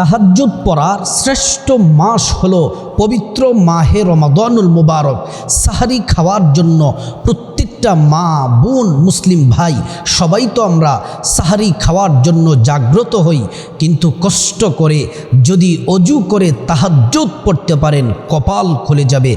তাহাজ্জুদ পড়ার শ্রেষ্ঠ মাস হলো পবিত্র মাহে রমাদানুল মুবারক। সাহারি খাওয়ার জন্য প্রত্যেকটা মা, বোন, মুসলিম ভাই, সবাই তো আমরা সাহারি খাওয়ার জন্য জাগ্রত হই, কিন্তু কষ্ট করে যদি অজু করে তাহাজ্জুদ পড়তে পারেন, কপাল খুলে যাবে,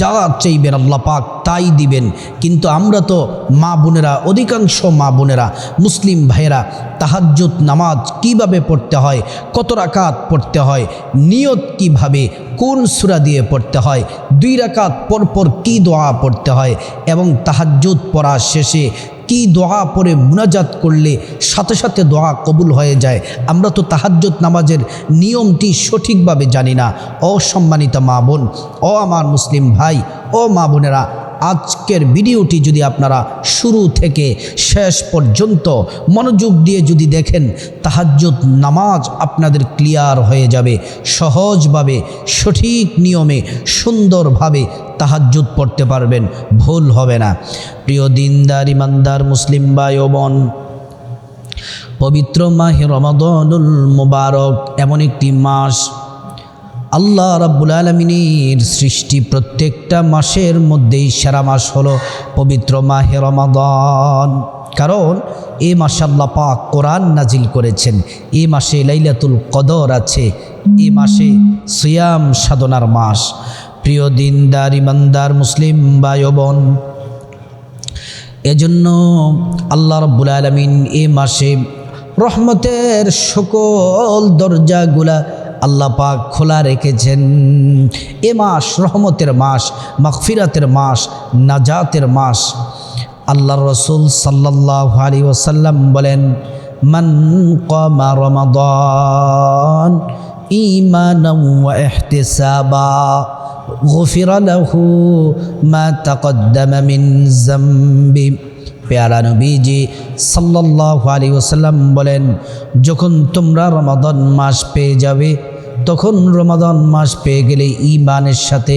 যা চাইবেন আল্লাহ পাক তাই দিবেন। কিন্তু আমরা তো মা বোনেরা, অধিকাংশ মা বোনেরা, মুসলিম ভাইয়েরা তাহাজ্জুদ নামাজ কীভাবে পড়তে হয়? কত রাকাত পড়তে হয়? নিয়ত কীভাবে? কোন সুরা দিয়ে পড়তে হয়? দুই রাকাত পরপর কি দোয়া পড়তে হয়? এবং তাহাজ্জুদ পড়া শেষে কি দোয়া পরে মুনাজাত করলে সাথে সাথে দোয়া কবুল হয়ে যায়? আমরা তো তাহাজ্জুদ নামাজের নিয়মটি সঠিকভাবে জানি না। অসম্মানিত মা বোন, ও আমার মুসলিম ভাই, ও মা বোনেরা আজকের ভিডিওটি যদি আপনারা শুরু থেকে শেষ পর্যন্ত মনোযোগ দিয়ে যদি দেখেন, তাহাজ্জুদ নামাজ আপনাদের ক্লিয়ার হয়ে যাবে। সহজভাবে, সঠিক নিয়মে, সুন্দরভাবে তাহাজ্জুদ পড়তে পারবেন। ভুল হবে না। প্রিয় দিনদার, ইমানদার, মুসলিম ও বোন পবিত্র মাহে রমাদনুল মুবারক, এমন একটি মাস আল্লাহ রাব্বুল আলমিনীর সৃষ্টি প্রত্যেকটা মাসের মধ্যেই সেরা মাস হলো পবিত্র মাহে রমাদন। কারণ এ মাসে আল্লাহ পাক কোরআন নাজিল করেছেন। এ মাসে লাইলাতুল কদর আছে। এ মাসে সিয়াম সাধনার মাস। প্রিয় দিনদার, ইমানদার, মুসলিম ও এজন্য আল্লাহ রব্বুল আলমিন এ মাসে রহমতের সকল দরজাগুলা আল্লাহ পাক খোলা রেখেছেন। এ মাস রহমতের মাস মাকফিরাতের মাস, নাজাতের মাস। আল্লাহ রসুল সাল্লাহ আলী ওসাল্লাম বলেন, মান কমা রমাদন ইমানম এহতেসাবা গফির মা সাল্লাহ আলী ওসাল্লাম বলেন, যখন তোমরা রমাদন মাস পেয়ে যাবে তখন রমাদান মাস পেয়ে গেলে ইমানের সাথে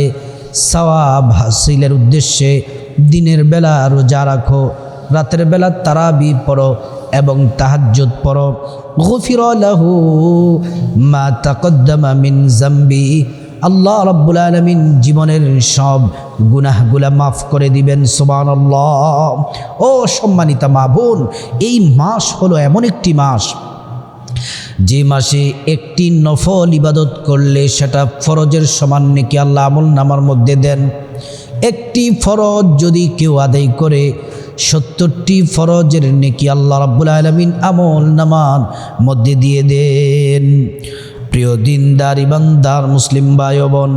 সওয়াব হাসিলের উদ্দেশ্যে দিনের বেলা রোজা রাখো, রাতের বেলা তারাবি পড়ো এবং তাহাজ্জুদ পড়ো। মা তাকদ্দামা মিন জাম্বি। আল্লাহ রব্বুল আলমিন জীবনের সব গুনাহগুলা মাফ করে দিবেন সোবান ও সম্মানিতা মা বোন, এই মাস হলো এমন একটি মাস যে মাসে একটি নফল ইবাদত করলে সেটা ফরজের সমান নাকি আল্লাহ আমল নামার মধ্যে দেন? একটি ফরজ যদি কেউ আদায় করে, সত্তরটি ফরজের নেকি আল্লাহ রাব্বুল আলমিন আমল নামার মধ্যে দিয়ে দেন? প্রিয় দিনদার ইবানদার মুসলিম ভাই বোন,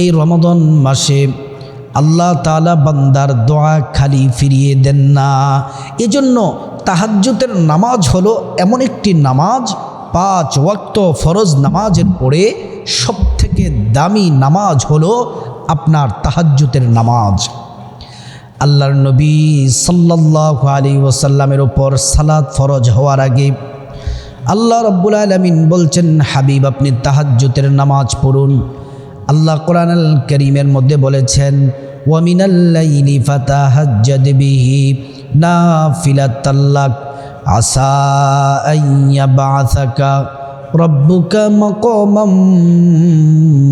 এই রমদন মাসে আল্লাহ তালা বান্দার দোয়া খালি ফিরিয়ে দেন না। এজন্য তাহাজ্জুতের নামাজ হলো এমন একটি নামাজ, পাঁচ ওয়াক্ত ফরজ নামাজের পরে সব থেকে দামি নামাজ হলো আপনার তাহাজ্জুতের নামাজ। আল্লাহর নবী সাল্লাহ আলী ওসাল্লামের ওপর সালাদ ফরজ হওয়ার আগে আল্লাহ রব্বুল আলমিন বলছেন, হাবিব, আপনি তাহাজ্জুতের নামাজ পড়ুন। আল্লাহ কোরআন করিমের মধ্যে বলেছেন, ওয়ামিনাল্লাইলি ফাতাহাজ্জাদ বিহি নাফিলাতাল্লাক, আসা আইয়া বাসাকা রব্বুকা মকমাম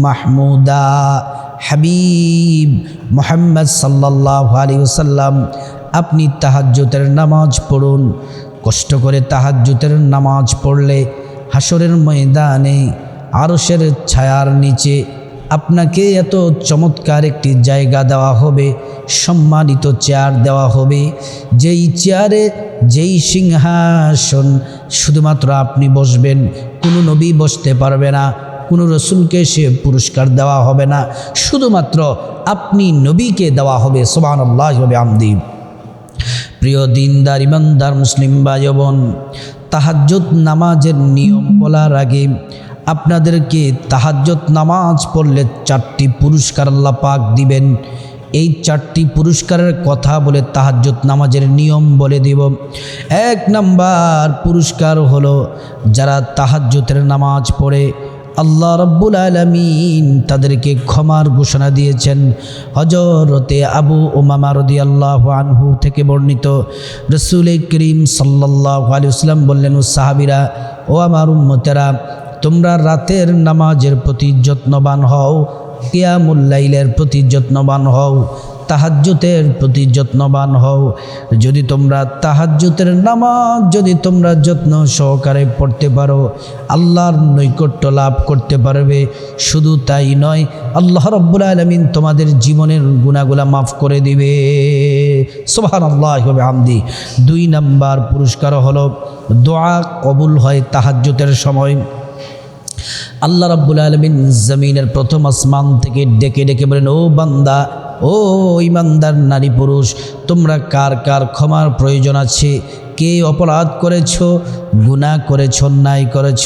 মাহমুদা। হাবিব মোহাম্মদ সাল্লাহ আলী ওসাল্লাম আপনি তাহাজ্জুতের নামাজ পড়ুন। কষ্ট করে তাহাজ্জুতের নামাজ পড়লে হাসরের ময়দানে আরসের ছায়ার নিচে আপনাকে এত চমৎকার একটি জায়গা দেওয়া হবে, সম্মানিত চেয়ার দেওয়া হবে। যেই চেয়ারে, যেই সিংহাসন, শুধুমাত্র আপনি বসবেন, কোনো নবী বসতে পারবে না, কোনো রসুলকে সে পুরস্কার দেওয়া হবে না, শুধুমাত্র আপনি নবীকে দেওয়া হবে সোবান হবে আমদিব প্রিয় দিনদার, ইমানদার, মুসলিম ভাই বোন তাহাজ্জত নামাজের নিয়ম বলার আগে আপনাদেরকে তাহাজ্জত নামাজ পড়লে চারটি পুরস্কার আল্লাহ পাক দিবেন। এই চারটি পুরস্কারের কথা বলে তাহাজ্জত নামাজের নিয়ম বলে দিব। এক নাম্বার পুরস্কার হলো যারা তাহাজ্জতের নামাজ পড়ে, আল্লাহ রব্বুল আলমিন তাদেরকে ক্ষমার ঘোষণা দিয়েছেন। হজরতে আবু ওমামা রদি আল্লাহ আনহু থেকে বর্ণিত রসুল করিম সাল্লাহ আলিয়াল্লাম বললেন সাহাবিরা, ও আমার উম্মতেরা তোমরা রাতের নামাজের প্রতি যত্নবান হও কিয়ামুল্লাইলের প্রতি যত্নবান হও, তাহাজ্জুতের প্রতি যত্নবান হও। যদি তোমরা তাহাজ্জুতের নামাজ যদি তোমরা যত্ন সহকারে পড়তে পারো, আল্লাহর নৈকট্য লাভ করতে পারবে। শুধু তাই নয়, আল্লাহ রব্বুল আলমিন তোমাদের জীবনের গুণাগুলা মাফ করে দিবে। সোহান আল্লাহ হবে আমদি দুই নাম্বার পুরস্কার হলো, দোয়া কবুল হয় তাহাজ্জুতের সময়। আল্লাহ রাব্বুল আলমিন জমিনের প্রথম আসমান থেকে ডেকে ডেকে বলেন, ও বান্দা, ও ইমানদার নারী পুরুষ, তোমরা কার কার ক্ষমার প্রয়োজন আছে? কে অপরাধ করেছ? গুনাহ করেছ, অন্যায় করেছ?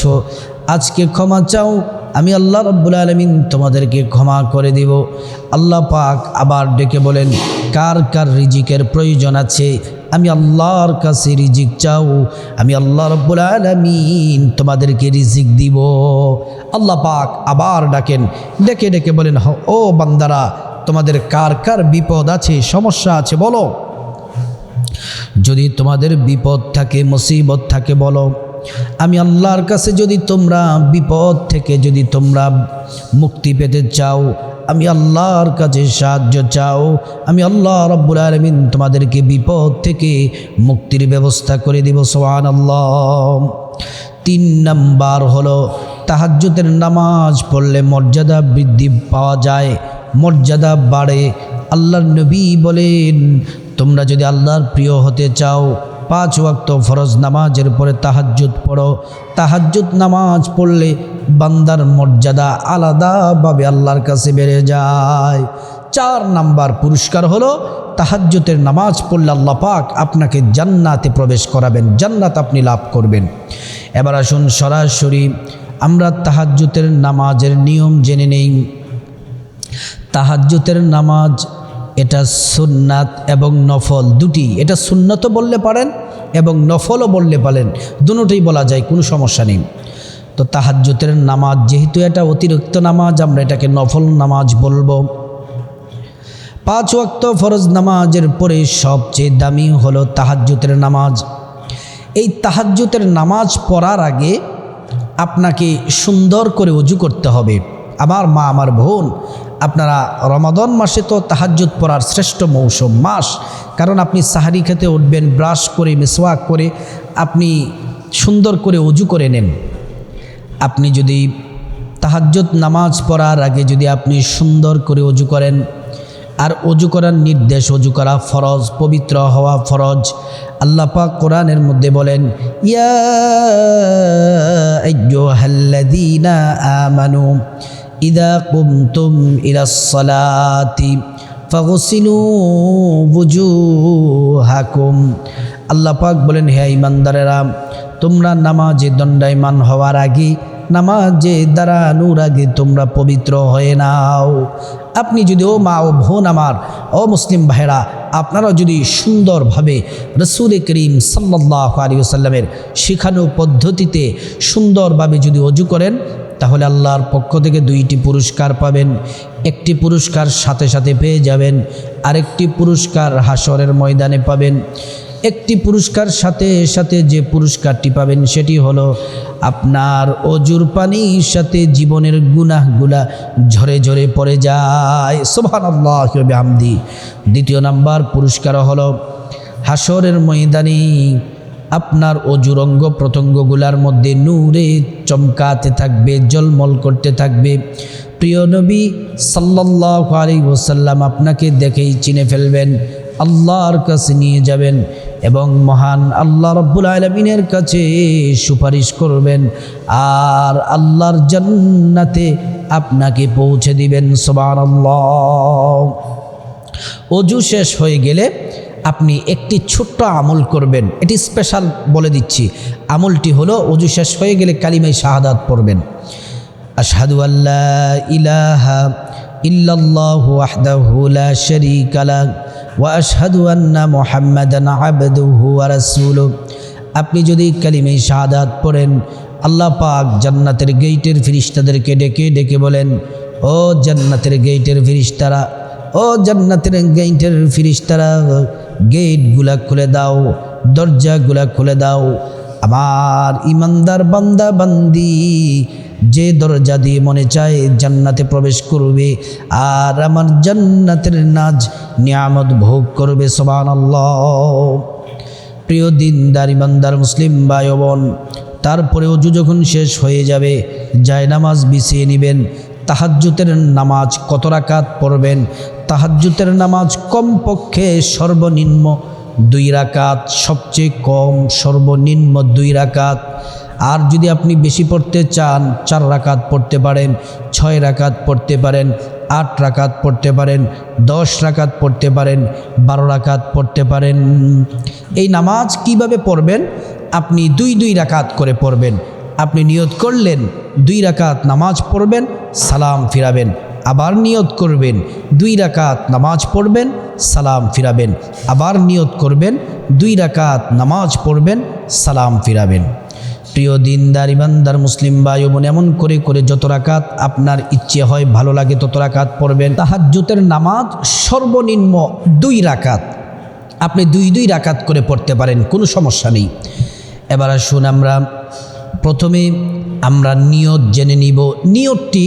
আজকে ক্ষমা চাও, আমি আল্লাহ রব্বুল আলমিন তোমাদেরকে ক্ষমা করে দিব। আল্লাহ পাক আবার ডেকে বলেন, কার কার রিজিকের প্রয়োজন আছে? আমি আল্লাহর কাছে রিজিক চাও, আমি আল্লাহ রব্বুল আলমিন তোমাদেরকে রিজিক দিব। আল্লাহ পাক আবার ডাকেন, ডেকে ডেকে বলেন ও বান্দারা, তোমাদের কার কার বিপদ আছে, সমস্যা আছে বলো। যদি তোমাদের বিপদ থাকে, মুসিবত থাকে বলো। আমি আল্লাহর কাছে যদি তোমরা বিপদ থেকে যদি তোমরা মুক্তি পেতে চাও আমি আল্লাহর কাছে সাহায্য চাও। আমি আল্লাহ রব্বুল আলমিন তোমাদেরকে বিপদ থেকে মুক্তির ব্যবস্থা করে দিব সোহান আল্লাহ তিন নাম্বার হলো, তাহাজ্জুদের নামাজ পড়লে মর্যাদা বৃদ্ধি পাওয়া যায়, মর্যাদা বাড়ে। আল্লাহর নবী বলেন, তোমরা যদি আল্লাহর প্রিয় হতে চাও পাঁচ ওয়াক্ত ফরজ নামাজের পরে তাহাজ্জুদ পড়ো। তাহাজ্জুদ নামাজ পড়লে বান্দার মর্যাদা আলাদাভাবে আল্লাহর কাছে বেড়ে যায়। চার নাম্বার পুরস্কার হলো তাহাজ্জুতের নামাজ পড়লে আল্লাহ পাক আপনাকে জান্নাতে প্রবেশ করাবেন, জান্নাত আপনি লাভ করবেন। এবার আসুন সরাসরি, আমরা তাহাজ্জুতের নামাজের নিয়ম জেনে নেই। তাহাজ্জুতের নামাজ এটা সুন্নাত এবং নফল দুটি। এটা সুন্নতও বললে পারেন এবং নফলও বললে পারেন। দুটোই বলা যায়, কোনো সমস্যা নেই। তো তাহাজ্জুতের নামাজ, যেহেতু এটা অতিরিক্ত নামাজ, আমরা এটাকে নফল নামাজ বলব। পাঁচ ওয়াক্ত ফরজ নামাজের পরে সবচেয়ে দামি হলো তাহাজ্জুতের নামাজ। এই তাহাজ্জুতের নামাজ পড়ার আগে আপনাকে সুন্দর করে অজু করতে হবে। আমার মা, আমার বোন, আপনারা রমাদন মাসে তো তাহাজ্জুদ পড়ার শ্রেষ্ঠ মৌসুম মাস। কারণ আপনি সাহারি খেতে উঠবেন, ব্রাশ করে, মিসওয়াক করে, আপনি সুন্দর করে অজু করে নেন। আপনি যদি তাহাজ্জুদ নামাজ পড়ার আগে যদি আপনি সুন্দর করে অজু করেন, আর অজু করার নির্দেশ অজু করা ফরজ, পবিত্র হওয়া ফরজ, আল্লাহ পাক কোরআনের মধ্যে বলেন, ইয়া আমানু। ইদা কুমতুম ইলাস সালাতি ফাগসিলু বুজুহাকুম আল্লাহ পাক বলেন, হে ইমানদারেরা তোমরা নামাজে দণ্ডায়মান হওয়ার আগে নামাজে দাঁড়ানোর আগে তোমরা পবিত্র হয়ে নাও। আপনি যদি, ও মা ও বোন আমার, ও মুসলিম ভাইরা আপনারা যদি সুন্দরভাবে রসুল করিম সাল্লাহ আলী সাল্লামের শিখানো পদ্ধতিতে সুন্দরভাবে যদি অজু করেন তাহলে আল্লাহর পক্ষ থেকে দুইটি পুরস্কার পাবেন। একটি পুরস্কার সাথে সাথে পেয়ে যাবেন, আরেকটি পুরস্কার হাসরের ময়দানে পাবেন। একটি পুরস্কার সাথে সাথে যে পুরস্কারটি পাবেন সেটি হলো আপনার অজুর পানির সাথে জীবনের গুনাহগুলা ঝরে ঝরে পড়ে যায়। সোভান আল্লাহ দ্বিতীয় নাম্বার পুরস্কার হলো হাসরের ময়দানে আপনার অজুরঙ্গ প্রত্যঙ্গগুলার মধ্যে নূরে চমকাতে থাকবে, জলমল করতে থাকবে। প্রিয় নবী সাল্লাহ আলী ওসাল্লাম আপনাকে দেখেই চিনে ফেলবেন, আল্লাহর কাছে নিয়ে যাবেন এবং মহান আল্লাহ রব্বুল আলমিনের কাছে সুপারিশ করবেন আর আল্লাহর জান্নাতে আপনাকে পৌঁছে দিবেন সবার আল্লাহ অজু শেষ হয়ে গেলে আপনি একটি ছোট্ট আমল করবেন। এটি স্পেশাল বলে দিচ্ছি। আমলটি হলো অজু শেষ হয়ে গেলে কালিমাই শাহাদাত পড়বেন। আশহাদু আল্লাহ ইলাহা ইল্লাল্লাহু ওয়াহদাহু লা শারীকা লা ওয়া আশহাদু আন্না মুহাম্মাদান আবদুহু ওয়া রাসূলুহু। আপনি যদি কালিমাই শাহাদাত পড়েন, আল্লাহ পাক জান্নাতের গেইটের ফিরিস্তাদেরকে ডেকে ডেকে বলেন, ও জান্নাতের গেইটের ফিরিস্তারা ও জান্নাতের গেইটের ফিরিস্তারা গেটগুলা খুলে দাও, দরজাগুলা খুলে দাও। আমার ইমানদার বান্দা, বান্দি, যে দরজা দিয়ে মনে চায় জান্নাতে প্রবেশ করবে, আর আমার জান্নাতের নাজ নিয়ামত ভোগ করবে সবান প্রিয় দিনদার, ইমানদার মুসলিম ভাই বোন তারপরে অজু যখন শেষ হয়ে যাবে যায় নামাজ বিছিয়ে নেবেন তাহাজ্জুতের নামাজ কত রাকাত পড়বেন তাহাজ্জুতের নামাজ কমপক্ষে সর্বনিম্ন দুই রাকাত, সবচেয়ে কম সর্বনিম্ন দুই রাকাত। আর যদি আপনি বেশি পড়তে চান, চার রাকাত পড়তে পারেন, ছয় রাকাত পড়তে পারেন, আট রাকাত পড়তে পারেন, দশ রাকাত পড়তে পারেন, বারো রাকাত পড়তে পারেন। এই নামাজ কীভাবে পড়বেন? আপনি দুই দুই রাকাত করে পড়বেন। আপনি নিয়ত করলেন, দুই রাকাত নামাজ পড়বেন, সালাম ফিরাবেন। আবার নিয়ত করবেন। দুই রাকাত নামাজ পড়বেন, সালাম ফিরাবেন। আবার নিয়ত করবেন, দুই রাকাত নামাজ পড়বেন, সালাম ফিরাবেন। প্রিয় দিনদার, ইমানদার, মুসলিম ভাই বোন এমন করে করে যত রাকাত আপনার ইচ্ছে হয়, ভালো লাগে তত রাকাত পড়বেন। তাহাজ্জুতের নামাজ সর্বনিম্ন দুই রাকাত। আপনি দুই দুই রাকাত করে পড়তে পারেন, কোনো সমস্যা নেই। এবার আসুন আমরা, প্রথমে আমরা নিয়ত জেনে নিব। নিয়তটি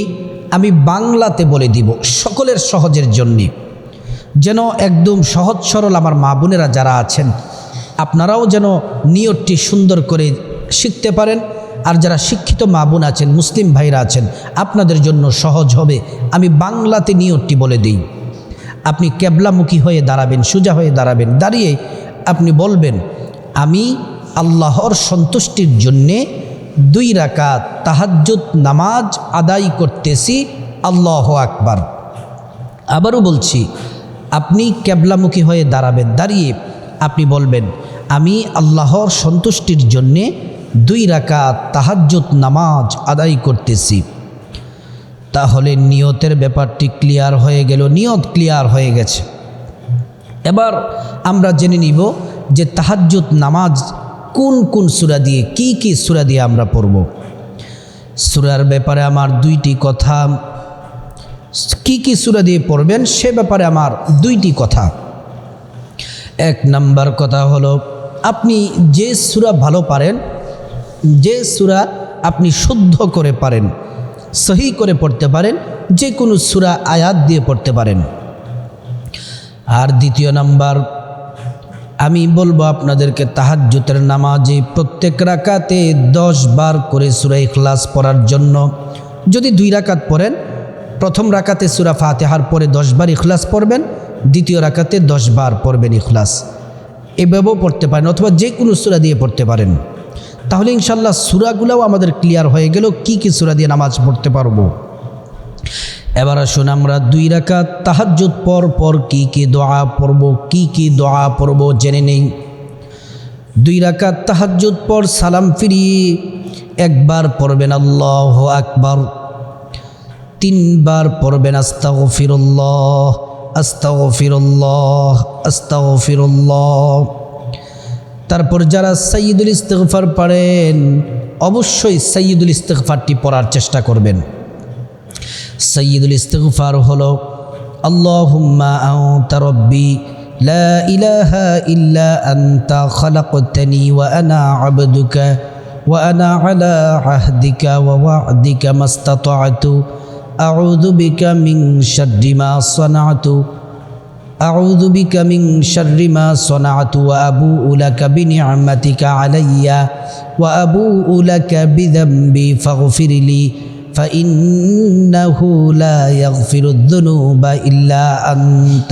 আমি বাংলাতে বলে দিব, সকলের সহজের জন্যে। যেন একদম সহজ সরল আমার মা বোনেরা যারা আছেন, আপনারাও যেন নিয়তটি সুন্দর করে শিখতে পারেন। আর যারা শিক্ষিত মা বোন আছেন, মুসলিম ভাইরা আছেন, আপনাদের জন্য সহজ হবে, আমি বাংলাতে নিয়তটি বলে দিই। আপনি ক্যাবলামুখী হয়ে দাঁড়াবেন, সোজা হয়ে দাঁড়াবেন, দাঁড়িয়ে আপনি বলবেন, আমি আল্লাহর সন্তুষ্টির জন্যে দুই রাকাত তাহাজ্জুদ নামাজ আদায় করতেছি, আল্লাহ আকবার। আবারও বলছি, আপনি ক্যাবলামুখী হয়ে দাঁড়াবেন, দাঁড়িয়ে আপনি বলবেন, আমি আল্লাহর সন্তুষ্টির জন্যে দুই রাকাত তাহাজ্জুদ নামাজ আদায় করতেছি। তাহলে নিয়তের ব্যাপারটি ক্লিয়ার হয়ে গেল, নিয়ত ক্লিয়ার হয়ে গেছে। এবার আমরা জেনে নিব যে তাহাজ্জুদ নামাজ কোন কোন সুরা দিয়ে, কি কি সুরা দিয়ে আমরা পড়ব? সুরার ব্যাপারে আমার দুইটি কথা। কি কি সুরা দিয়ে পড়বেন, সে ব্যাপারে আমার দুইটি কথা। এক নাম্বার কথা হলো, আপনি যে সুরা ভালো পারেন, যে সুরা আপনি শুদ্ধ করে পারেন, সহি করে পড়তে পারেন, যে কোনো সুরা আয়াত দিয়ে পড়তে পারেন। আর দ্বিতীয় নাম্বার আমি বলব আপনাদেরকে তাহাজ্জুতের নামাজে প্রত্যেক রাকাতে দশ বার করে সুরা ইখলাস পড়ার জন্য। যদি দুই রাকাত পড়েন, প্রথম রাকাতে সুরা ফাতেহার পরে দশ বার ইখলাস পড়বেন, দ্বিতীয় রাকাতে দশ বার পড়বেন ইখলাস। এভাবেও পড়তে পারেন অথবা যে কোনো সুরা দিয়ে পড়তে পারেন। তাহলে ইনশাল্লাহ সুরাগুলাও আমাদের ক্লিয়ার হয়ে গেল, কি কি সুরা দিয়ে নামাজ পড়তে পারব। এবার আসুন আমরা দুই রাকাত তাহাজ্জুদ পর পর কি কি দোয়া পড়ব, কি কি দোয়া পড়ব জেনে নেই। দুই রাকাত তাহাজ্জুদ পর সালাম ফিরি একবার পড়বেন আল্লাহ আকবার, তিনবার পড়বেন আস্তাগ ফিরুল্লাহ আস্তাগ ফিরুল্লাহ আস্তাগ ফিরুল্লাহ তারপর যারা সৈয়দুল ইস্তেগফার পারেন অবশ্যই সৈয়দুল ইস্তেগফারটি পড়ার চেষ্টা করবেন। সৈয়দুল ইস্তেগফার হলো আল্লাহুম্মা আনতা রব্বি লা ইলাহা ইল্লা আনতা খালাকতানি ওয়া আনা আবদুকা ওয়া আনা আলা আহদিকা ওয়া ওয়া'দিকা মাস্তাতা'তু আউযু বিকা মিন শাররি মা সানা'তু أعوذ بك من شر ما صنعت وأبوء لك بنعمتك علي وأبوء لك بذنبي فاغفر لي فإنه لا يغفر الذنوب إلا أنت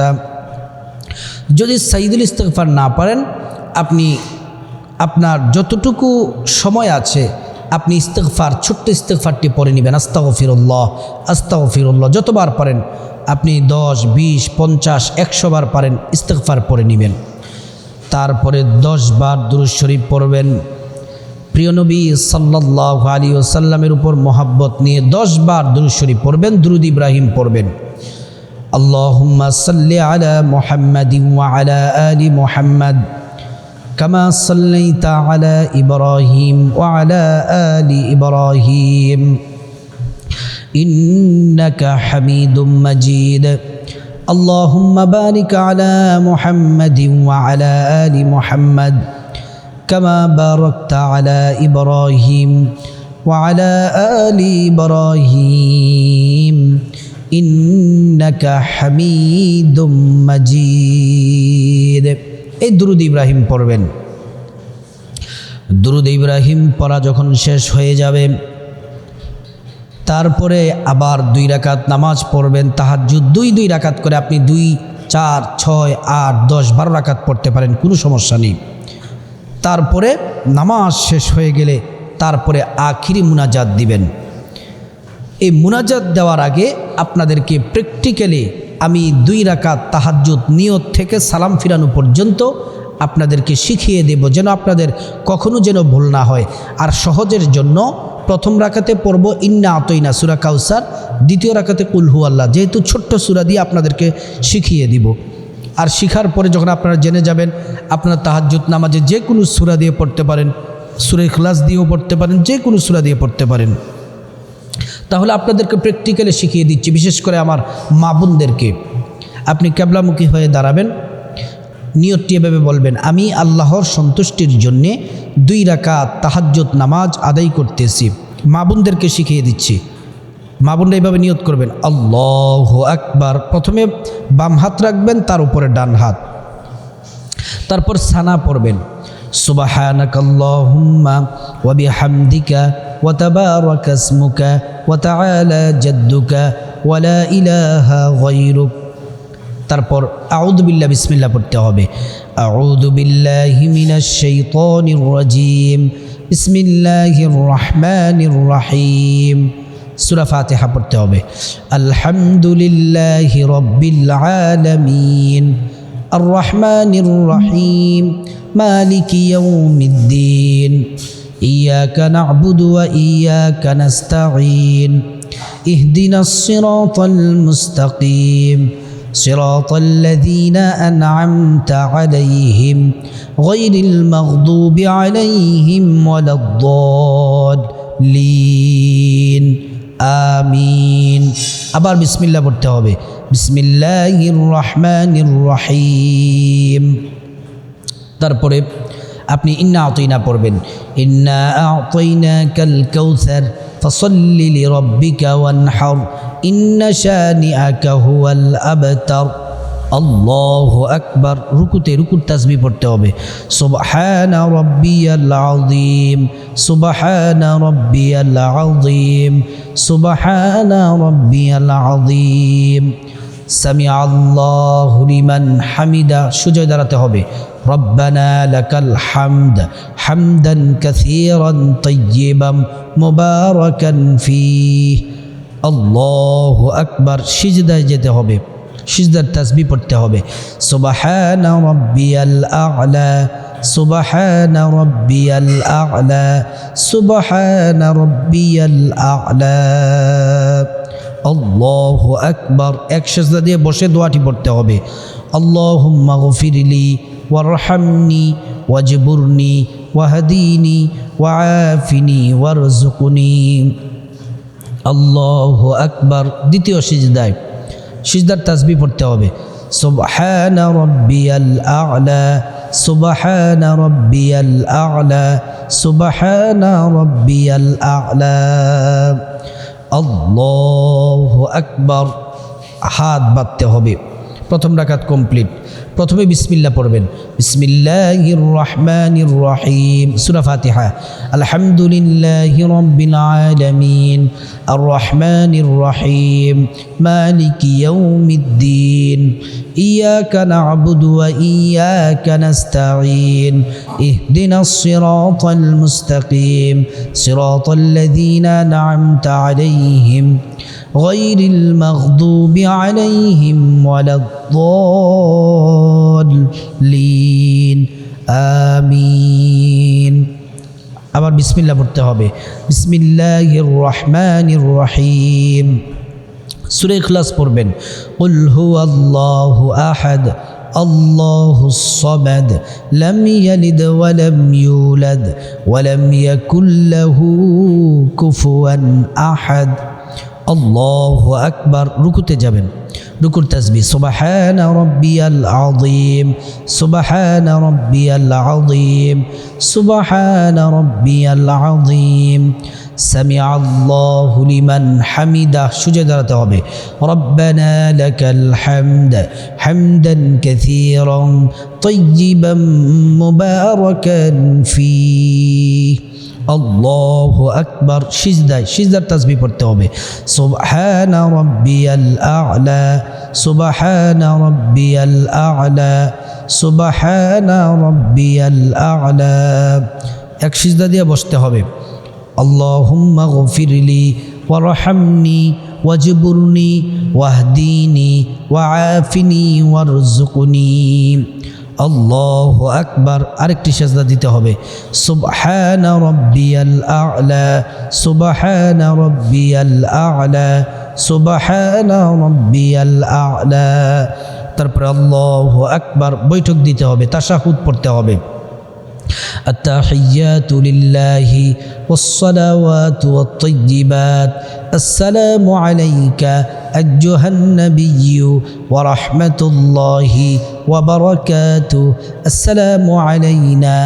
যদি সাইদুল ইস্তেগফার না পারেন আপনি আপনার যতটুকু সময় আছে আপনি ইস্তেগফার ছোট্ট ইস্তেগফারটি পড়ে নেবেন আস্তাগ ফিরুল্লাহ আস্তাগ ফিরুল্লাহ যতবার পারেন আপনি দশ বিশ পঞ্চাশ একশো বার পারেন ইস্তেগফার পড়ে নেবেন তারপরে দশ বার দুরুজ শরীফ পড়বেন প্রিয় নবী সাল্লাহ আলী ওসাল্লামের উপর মোহাব্বত নিয়ে দশ বার দুরুদ শরীফ পড়বেন দুরুদ ইব্রাহিম পড়বেন اللهم صل على محمد وعلى آل محمد كما صليت على إبراهيم وعلى آل إبراهيم إنك حميد مجيد اللهم بارك على محمد وعلى آل محمد كما باركت على إبراهيم وعلى آل إبراهيم إنك حميد مجيد এই দুরুদ ইব্রাহিম পড়বেন দুরুদ ইব্রাহিম পড়া যখন শেষ হয়ে যাবে তারপরে আবার দুই রাকাত নামাজ পড়বেন তাহাজ্জুদ দুই দুই রাকাত করে আপনি দুই চার ছয় আট দশ বারো রাকাত পড়তে পারেন কোনো সমস্যা নেই তারপরে নামাজ শেষ হয়ে গেলে তারপরে আখিরি মুনাজাত দিবেন। এই মুনাজাত দেওয়ার আগে আপনাদেরকে প্র্যাকটিক্যালি আমি দুই রাকাত তাহাজ্জুদ নিয়ত থেকে সালাম ফিরানো পর্যন্ত আপনাদেরকে শিখিয়ে দেব যেন আপনাদের কখনো যেন ভুল না হয়। আর সহজের জন্য প্রথম রাকাতে পড়ব ইন্না আতইনা সুরা কাউসার, দ্বিতীয় রাকাতে কুলহু আল্লাহ যেহেতু ছোট্ট সুরা দিয়ে আপনাদেরকে শিখিয়ে দিব। আর শিখার পরে যখন আপনারা জেনে যাবেন, আপনারা তাহাজ্জুদ নামাজে যে কোনো সুরা দিয়ে পড়তে পারেন, সুরে ক্লাস দিয়েও পড়তে পারেন, যে কোনো সুরা দিয়ে পড়তে পারেন। তাহলে আপনাদেরকে প্র্যাকটিক্যালি শিখিয়ে দিচ্ছি, বিশেষ করে আমার মা বোনদেরকে। আপনি ক্যাবলামুখী হয়ে দাঁড়াবেন, নিয়তটি এভাবে বলবেন, আমি আল্লাহর সন্তুষ্টির জন্যে দুই রাকাত তাহাজ্জুদ নামাজ আদায় করতেছি। মা বোনদেরকে শিখিয়ে দিচ্ছি। মা বোনরা এইভাবে নিয়ত করবেন। আল্লাহ আকবার। প্রথমে বাম হাত রাখবেন, তার উপরে ডান হাত। তারপর সানা পড়বেন। সুবাহানাক আল্লাহুম্মা ওয়া বিহামদিকা ওয়া তাবারাকা ইসমুকা ওয়া তাআলা জাদ্দুকা ওয়া লা ইলাহা তারপর আউযু বিল্লাহ, বিসমিল্লাহ পড়তে হবে। আউযু বিল্লাহি মিনাশ শাইতানির রাজিম। বিসমিল্লাহির রহমানির রহিম। সূরা ফাতিহা পড়তে হবে আলহামদুলিল্লাহি রাব্বিল আলামিন الرحمن الرحيم مالك يوم الدين إياك نعبد وإياك نستعين اهدنا الصراط المستقيم صراط الذين أنعمت عليهم غير المغضوب عليهم ولا الضالين আমিন। আবার বিসমিল্লা পড়তে হবে। বিসমিল্লাহির রহমানির রহিম তারপরে আপনি ইন্না আতইনা পড়বেন। ইন্না আতইনা কাল কৌসার ফসল্লি লিরব্বিকা ওয়ানহার। ইন্না শানিআকা হুয়াল আবতার। আল্লাহ আকবার, রুকুতে, রুকুর তাসবি পড়তে হবে। সুবহানা রব্বিয়াল আযীম, সুবহানা রব্বিয়াল আযীম, সুবহানা রব্বিয়াল আযীম। সামিআ আল্লাহু লিমান হামিদা, সুজয় দাঁড়াতে হবে। রব্বানা লাকাল হামদ, হামদান কাসীরান তাইয়্যিবাম, মুবারাকান ফীহ। আল্লাহু আকবার, সিজদায় যেতে হবে। সিজদার তাসবি পড়তে হবে। সুবাহানা রব্বিয়াল আ'লা, সুবাহানা রব্বিয়াল আ'লা, সুবাহানা রব্বিয়াল আ'লা। আল্লাহু আকবার। এক সেজদা দিয়ে বসে দোয়াটি পড়তে হবে। আল্লাহুম্মা গফিরলি ওয়ারহামনি, ওয়াজবুরনি, ওয়াহদিনি, ওয়াআফিনি ওয়ারজুকনি আল্লাহু আকবার। দ্বিতীয় সিজদায় সিজদার তাসবি পড়তে হবে। সুবহানা রব্বিয়াল আ'লা, সুবহানা রব্বিয়াল আ'লা, সুবহানা রব্বিয়াল আ'লা। আল্লাহু আকবার। হাত বাঁধতে হবে। প্রথম রাকাত কমপ্লিট। প্রথমে বিসমিল্লা পড়বেন। বিসমিল্লাহির রহমানির রহিম সূরা ফাতিহা। আলহামদুলিল্লাহি রাব্বিল আলামিন। আর রহমানির রহিম মালিকি ইয়াউমিদ্দিন। না'বুদু ওয়া ইয়াকা নাস্তাঈন। ইহদিনাস সিরাতাল মুস্তাকিম। সিরাতাল লাযীনা আন'আমতা আলাইহিম। غير المغضوب عليهم ولا الضالين آمين আবার বিসমিল্লাহ পড়তে হবে বিসমিল্লাহির রহমানির রহিম সূরা ইখলাস পড়বেন কুল হুয়াল্লাহু আহাদ الله الصمد لم يلد ولم يولد ولم يكن له كفوا أحد আল্লাহ আকবার রুকুতে যাবেন রুকুর তাসবি সুবাহানা রব্বিয়াল আযীম সুবাহানা রব্বিয়াল আযীম সুবাহানা রব্বিয়াল আযীম সামি আল্লাহ লিমান হামিদা সুজে দাঁড়াতে হবে রব্বানা লাকাল হামদ হামদান কাসীরান তাইয়িবাম মুবারাকান ফী আল্লাহ আকবার, সিজদায়, সিজদার তাসবি পড়তে হবে। সুবহানা রব্বিয়াল আ'লা, সুবহানা রব্বিয়াল আ'লা, সুবহানা রব্বিয়াল আ'লা। এক সিজদা দিয়ে বসতে হবে। আল্লাহুম্মা গফিরলি ওয়ারহামনি ওয়াজবুরনি ওয়াহদিনি ওয়াআফিনি ওয়ারজুকনি আল্লাহ আকবার আরেকটি সেজদা দিতে হবে সুবহানা রব্বিয়াল আ'লা সুবহানা রব্বিয়াল আ'লা সুবহানা রব্বিয়াল আ'লা তারপরে আল্লাহ আকবার বৈঠক দিতে হবে তাশাহুদ পড়তে হবে التحيات لله والصلوات والطيبات السلام عليك أيها النبي ورحمة الله وبركاته السلام علينا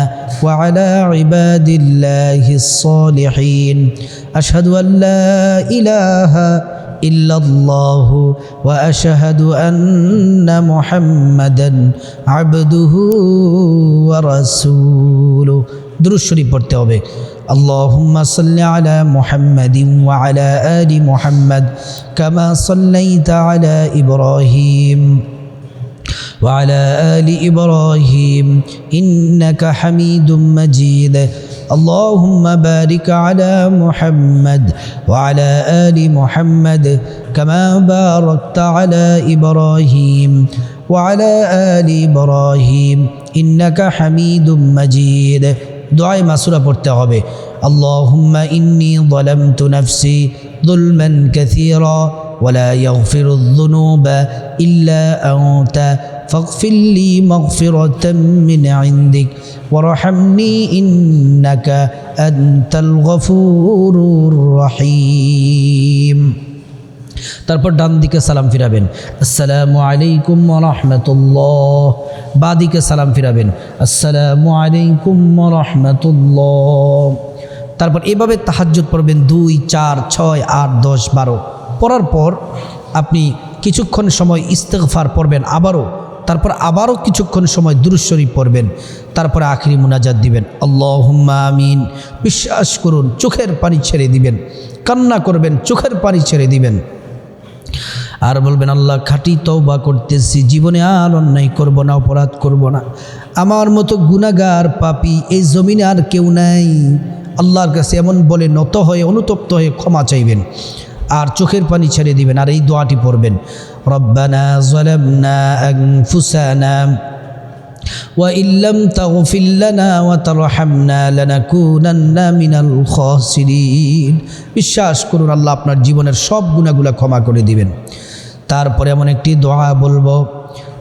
وعلى عباد الله الصالحين أشهد أن لا إله إلا الله وأشهد أن محمدا عبده ورسوله درود شريف পড়তে হবে اللهم صل على محمد وعلى آل محمد كما صليت على إبراهيم وعلى آل إبراهيم إنك حميد مجيد اللهم بارك على محمد وعلى آل محمد كما باركت على إبراهيم وعلى آل إبراهيم إنك حميد مجيد دعاء মাসুরা পড়তে হবে اللهم إني ظلمت نفسي ظلما كثيرا ولا يغفر الذنوب إلا أنت فاغفر لي مغفرة من عندك وارحمني إنك أنت الغفور الرحيم তারপর ডান দিকে সালাম ফিরাবেন আসসালামু আলাইকুম রহমতুল্লাহ বা দিকে সালাম ফিরাবেন আসসালামু আলাইকুম রহমতুল্লাহ তারপর এভাবে তাহাজ্জুদ পড়বেন দুই চার ছয় আট দশ বারো পড়ার পর আপনি কিছুক্ষণ সময় ইস্তেগফার পড়বেন আবারও তারপর আবারও কিছুক্ষণ সময় দুরুশ্বরী পড়বেন। তারপরে আখরি মুনাজাত দিবেন। আল্লাহুম্মা আমিন। বিশ্বাস করুন, চোখের পানি ছেড়ে দিবেন। কান্না করবেন, চোখের পানি ছেড়ে দিবেন। আর বলবেন, আল্লাহ, খাঁটি তওবা করতেছি। জীবনে আর অন্যায় করব না, অপরাধ করব না। আমার মতো গুনাগার পাপি এই জমিনে আর কেউ নাই। আল্লাহর কাছে এমন বলে নত হয়ে, অনুতপ্ত হয়ে ক্ষমা চাইবেন। আর চোখের পানি ছেড়ে দিবেন আর এই দোয়াটি পড়বেন রব্বানা জলামনা আনফুসানা وإن لم تغفر لنا وترحمنا لنكونن من الخاسرين বিশ্বাস করুন আল্লাহ আপনার জীবনের সব গুণাগুলা ক্ষমা করে দিবেন তারপরে এমন একটি দোয়া বলবো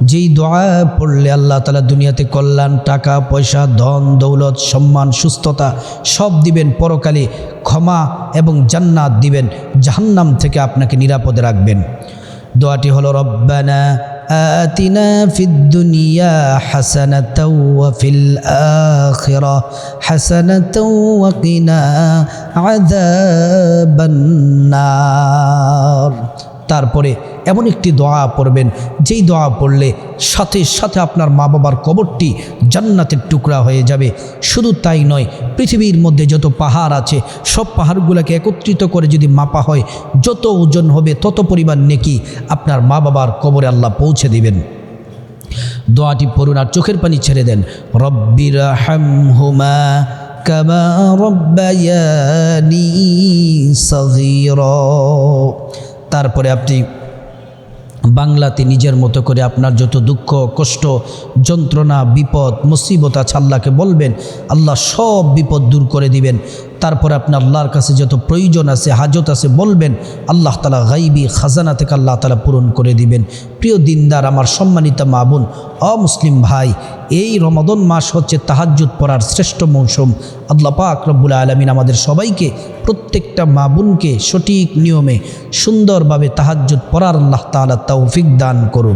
যেই দোয়া পড়লে আল্লাহ তালা দুনিয়াতে কল্যাণ টাকা পয়সা ধন দৌলত সম্মান সুস্থতা সব দিবেন পরকালে ক্ষমা এবং জান্নাত দিবেন জাহান্নাম থেকে আপনাকে নিরাপদে রাখবেন দোয়াটি হলো রব্বানা آتنا في الدنيا حسنة وفي الآخرة حسنة وقنا عذاب النار তারপরে এমন একটি দোয়া পড়বেন, যেই দোয়া পড়লে সাথে সাথে আপনার মা বাবার কবরটি জান্নাতের টুকরা হয়ে যাবে। শুধু তাই নয়, পৃথিবীর মধ্যে যত পাহাড় আছে, সব পাহাড়গুলোকে একত্রিত করে যদি মাপা হয়, যত ওজন হবে তত পরিমাণ নেকি আপনার মা বাবার কবরে আল্লাহ পৌঁছে দিবেন। দোয়াটি পড়ুন আর চোখের পানি ছেড়ে দেন। রব্বির হুমা কামা রব্বায়ানি সগীরা। তারপরে আপনি বাংলাতে নিজের মতো করে আপনার যত দুঃখ, কষ্ট, যন্ত্রণা, বিপদ, মুসিবত আছে, আল্লাহকে বলবেন, আল্লাহ সব বিপদ দূর করে দিবেন। তারপরে আপনি আল্লাহর কাছে যত প্রয়োজন আছে, হাজত আছে বলবেন, আল্লাহ তালা গাইবি খাজানা থেকে আল্লাহ তালা পূরণ করে দিবেন। প্রিয় দিনদার, আমার সম্মানিত মা বোন, অমুসলিম ভাই, এই রমদন মাস হচ্ছে তাহাজ্জুদ পড়ার শ্রেষ্ঠ মৌসুম। আল্লাহ পাক রব্বুল আলমিন আমাদের সবাইকে, প্রত্যেকটা মা বোনকে সঠিক নিয়মে সুন্দরভাবে তাহাজ্জুদ পড়ার আল্লাহ তালা তৌফিক দান করুন।